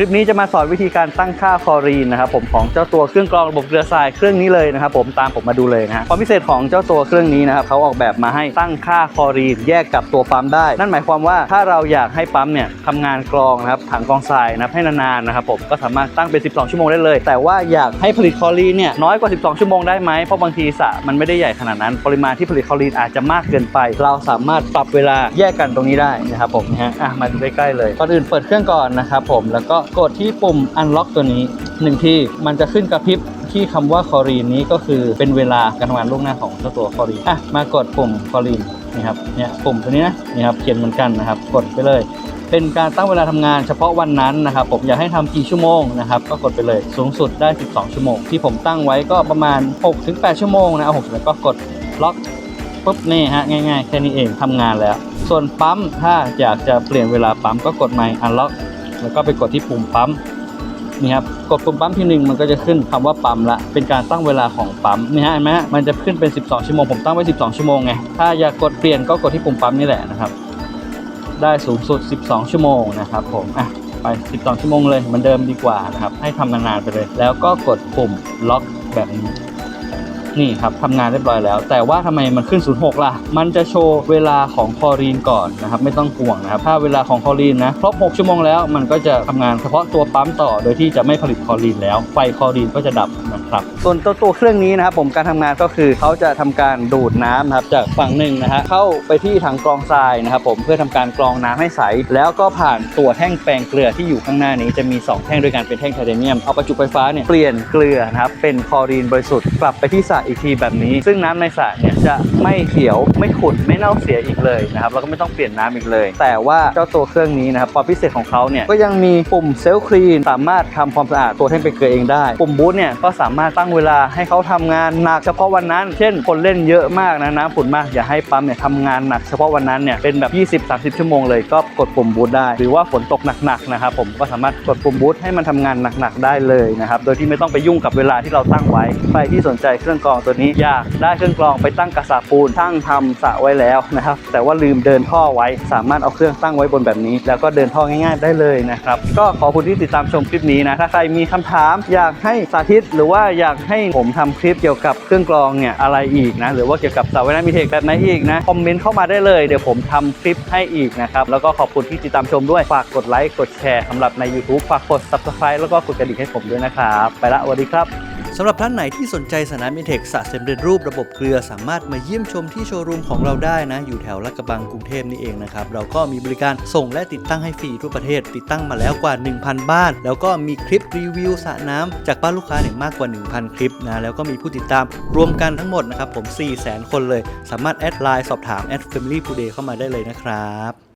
ลิปนี้จะมาสอนวิธีการตั้งค่าคลอรีนนะครับผมของเจ้าตัวเครื่องกรองระบบเกลือทรายเครื่องนี้เลยนะครับผมตามผมมาดูเลยนะฮะความพิเศษของเจ้าตัวเครื่องนี้นะครับเขาออกแบบมาให้ตั้งค่าคลอรีนแยกกับตัวปั๊มได้ นั่นหมายความว่าถ้าเราอยากให้ปั๊มเนี่ยทำงานกรองนะครับถังกรองทรายนะครับให้นานๆนะครับผมก็สามารถตั้งเป็น 12 ชั่วโมงได้เลย แต่ว่าอยากให้ผลิตคลอรีนเนี่ยน้อยกว่า 12 ชั่วโมงได้ไหมเพราะบางทีสระมันไม่ได้ใหญ่ขนาดนั้น ปริมาณที่ผลิตคลอรีนอาจจะมากเกินไป เราสามารถปรับเวลาแยกกันตรงนี้ได้นะครับผมนะฮะอะมาดูใกล้ๆเลยก่อนอื่นเปิดเครื่องก่อนนะครับผมแล้วก็กดที่ปุ่ม unlock ตัวนี้หนึ่งที่มันจะขึ้นกระพริบที่คำว่าคอรีนนี้ก็คือเป็นเวลาการทำงานล่วงหน้าของเจ้าตัวคอรีนอะมากดปุ่มคอรีนนี่ครับเนี่ยปุ่มตัวนี้นะนี่ครับเขียนเหมือนกันนะครับ กดไปเลย เป็นการตั้งเวลาทำงานเฉพาะวันนั้นนะครับ ผมอยากให้ทำกี่ชั่วโมงนะครับ ก็กดไปเลยสูงสุดได้ 12 ชั่วโมง ที่ผมตั้งไว้ก็ประมาณ 6-8 ชั่วโมงนะเอา6แล้วก็กดล็อกปุ๊บนี่ฮะง่ายๆ แค่นี้เองทำงานแล้ว ส่วนปั๊มถ้าอยากจะเปลี่ยนเวลาปั๊มก็กดใหม่ unlock แล้วก็ไปกดที่ปุ่มปั๊มนี่ครับกดปุ่มปั๊มทีหนึ่งมันก็จะขึ้นคำว่าปั๊มละเป็นการตั้งเวลาของปั๊มนี่ฮะเห็นไหมฮะมันจะขึ้นเป็น 12 ชั่วโมงผมตั้งไว้ 12 ชั่วโมงไงถ้าอยากกดเปลี่ยนก็กดที่ปุ่มปั๊มนี่แหละนะครับได้สูงสุด 12 ชั่วโมงนะครับผมอะไป 12 ชั่วโมงเลยเหมือนเดิมดีกว่านะครับให้ทำนานๆไปเลย แล้วก็กดปุ่มล็อกแบบนี้ นี่ครับทำงานเรียบร้อยแล้ว แต่ว่าทำไมมันขึ้น 06 ล่ะ มันจะโชว์เวลาของคอรีนก่อนนะครับไม่ต้องห่วงนะครับถ้าเวลาของคอรีนนะครบ 6 ชั่วโมงแล้วมันก็จะทำงานเฉพาะตัวปั๊มต่อโดยที่จะไม่ผลิตคอรีนแล้ว ไฟคอรีนก็จะดับนะครับส่วนตัวตัวเครื่องนี้นะครับผมการทำงานก็คือเขาจะทำการดูดน้ำนะครับจากฝั่งหนึ่งนะฮะเข้าไปที่ถังกรองทรายนะครับผมเพื่อทำการกรองน้ำให้ใส แล้วก็ผ่านตัวแท่งแปลงเกลือที่อยู่ข้างหน้านี้จะมี 2 แท่งด้วยกันเป็นแท่งไทเทเนียมเอาประจุไฟฟ้าเนี่ยเปลี่ยนเกลือนะครับเป็นคอรีนบริสุทธิ์กลับไปที่สระอีกทีแบบนี้ ซึ่งน้ำในสระเนี่ยจะไม่เขียวไม่ขุ่นไม่เน่าเสียอีกเลยนะครับแล้วก็ไม่ต้องเปลี่ยนน้ำอีกเลย แต่ว่าเจ้าตัวเครื่องนี้นะครับความพิเศษของเขาเนี่ยก็ยังมีปุ่มเซลล์คลีนสามารถทำความสะอาดตัวแท่งเป็นเกลือเองได้ ปุ่มบูทเนี่ยก็สามารถตั้งเวลาให้เขาทำงานหนักเฉพาะวันนั้น เช่น คนเล่นเยอะมากนะน้ำขุ่นมากอย่าให้ปั๊มเนี่ยทำงานหนักเฉพาะวันนั้นเนี่ยเป็นแบบ 20-30 ชั่วโมงเลยก็กดปุ่มบูทได้ หรือว่าฝนตกหนักๆนะครับผมก็สามารถกดปุ่มบูทให้มันทำงานหนักๆได้เลยนะครับโดยที่ไม่ต้องไปยุ่งกับเวลาที่เราตั้งไว้ใครที่สนใจเครื่องกองตัวนี้อยากได้เครื่องกรองไปตั้งกระสาปูนช่างทำสระไว้แล้วนะครับ แต่ว่าลืมเดินท่อไว้ สามารถเอาเครื่องตั้งไว้บนแบบนี้ แล้วก็เดินท่อง่าย ๆ ได้เลยนะครับ ก็ขอบคุณที่ติดตามชมคลิปนี้นะ ถ้าใครมีคำถาม อยากให้สาธิต หรือว่าอยากให้ผมทำคลิปเกี่ยวกับเครื่องกรองเนี่ยอะไรอีกนะ หรือว่าเกี่ยวกับสระว่ายน้ำมีเทคแบบไหนอีกนะ คอมเมนต์เข้ามาได้เลย เดี๋ยวผมทำคลิปให้อีกนะครับ แล้วก็ขอบคุณที่ติดตามชมด้วย ฝากกดไลค์ กดแชร์สำหรับใน YouTube ฝากกด subscribe แล้วก็กดกระดิ่งให้ผมด้วยนะครับ ไปละสวัสดีครับ สำหรับท่านไหนที่สนใจสนามอินเทคสะเสมเด็จรูประบบเกลือสามารถมาเยี่ยมชมที่โชว์รูมของเราได้นะ อยู่แถวลาดกระบังกรุงเทพนี่เองนะครับ เราก็มีบริการส่งและติดตั้งให้ฟรีทั่วประเทศ ติดตั้งมาแล้วกว่า 1,000 บ้าน แล้วก็มีคลิปรีวิวสระน้ำจากบ้านลูกค้าเนี่ยมากกว่า 1,000 คลิปนะ แล้วก็มีผู้ติดตามรวมกันทั้งหมดนะครับผม400,000 คนเลย สามารถแอดไลน์สอบถามแอด Family Today เข้ามาได้เลยนะครับ